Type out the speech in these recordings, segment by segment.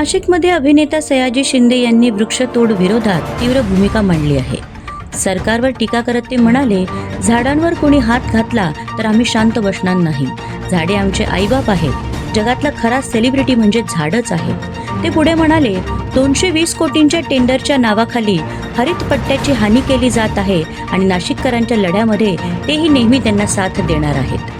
नाशिकमध्ये अभिनेता सयाजी शिंदे यांनी वृक्षतोड विरोधात तीव्र भूमिका मांडली आहे. सरकारवर टीका करत ते म्हणाले झाडांवर कोणी हात घातला तर आम्ही शांत बसणार नाही. झाडे आमचे आईबाप आहेत. जगातला खरा सेलिब्रिटी म्हणजे झाडच आहेत ते पुढे म्हणाले दोनशे वीस कोटींच्या टेंडरच्या नावाखाली हरित पट्ट्याची हानी केली जात आहे आणि नाशिककरांच्या लढ्यामध्ये तेही नेहमी त्यांना साथ देणार आहेत.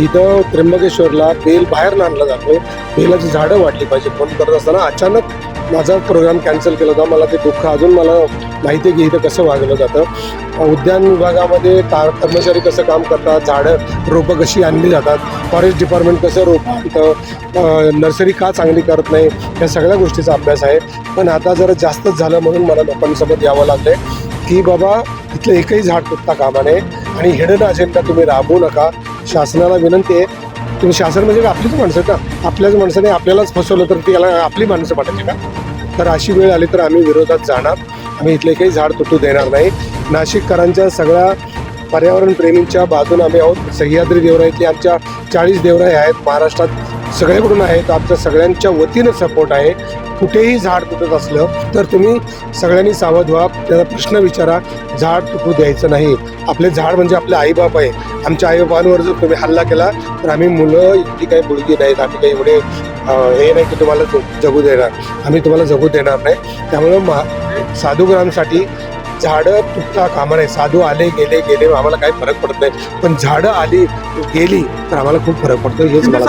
इथं त्र्यंबकेश्वरला बेल बाहेर आणला जातो. बेलाची झाडं वाटली पाहिजे. फोन करत असताना अचानक माझा प्रोग्राम कॅन्सल केला होता. मला ते दुःख अजून मला माहिती आहे की इथं कसं वागलं जातं. उद्यान विभागामध्ये कार कर्मचारी कसं काम करतात झाडं रोपं कशी आणली जातात फॉरेस्ट डिपार्टमेंट कसं रोपं आणतं नर्सरी का चांगली करत नाही या सगळ्या गोष्टीचा अभ्यास आहे. पण आता जरा जास्तच झालं म्हणून मला लोकांसोबत यावं लागलं की बाबा इथलं एकही झाड तुटता कामा नये आणि हिडन अजेंडा तुम्ही राबवू नका. शासनाला विनंती आहे. तुम्ही शासन म्हणजे का आपलीच माणसं का? आपल्याच माणसाने आपल्यालाच फसवलं तर ती याला आपली माणसं पाठायची का? तर अशी वेळ आली तर आम्ही विरोधात जाणार. आम्ही इथले काही झाड तुटू देणार नाही. नाशिककरांच्या सगळ्या पर्यावरण प्रेमींच्या बाजूने आम्ही आहोत. सह्याद्री देवराईतली आमच्या चाळीस देवराई आहेत. महाराष्ट्रात सगळ्याकडून आहेत. आमच्या सगळ्यांच्या वतीनं सपोर्ट आहे. कुठेही झाड तुटत असलं तर तुम्ही सगळ्यांनी सावध व्हा. त्याचा प्रश्न विचारा. झाड तुटू द्यायचं नाही. आपले झाड म्हणजे आपले आईबाप आहे. आमच्या आईबापांवर जर तुम्ही हल्ला केला तर आम्ही मुलं इतकी काही मुलगी नाहीत. आम्ही काही एवढे हे नाही की तुम्हाला जगू देणार. आम्ही तुम्हाला जगू देणार नाही. त्यामुळं मा साधूग्रामसाठी झाडं तुटता कामा नाही साधू आले गेले गेले आम्हाला काही फरक पडत नाही. पण झाडं आली गेली तर आम्हाला खूप फरक पडतो हेच मला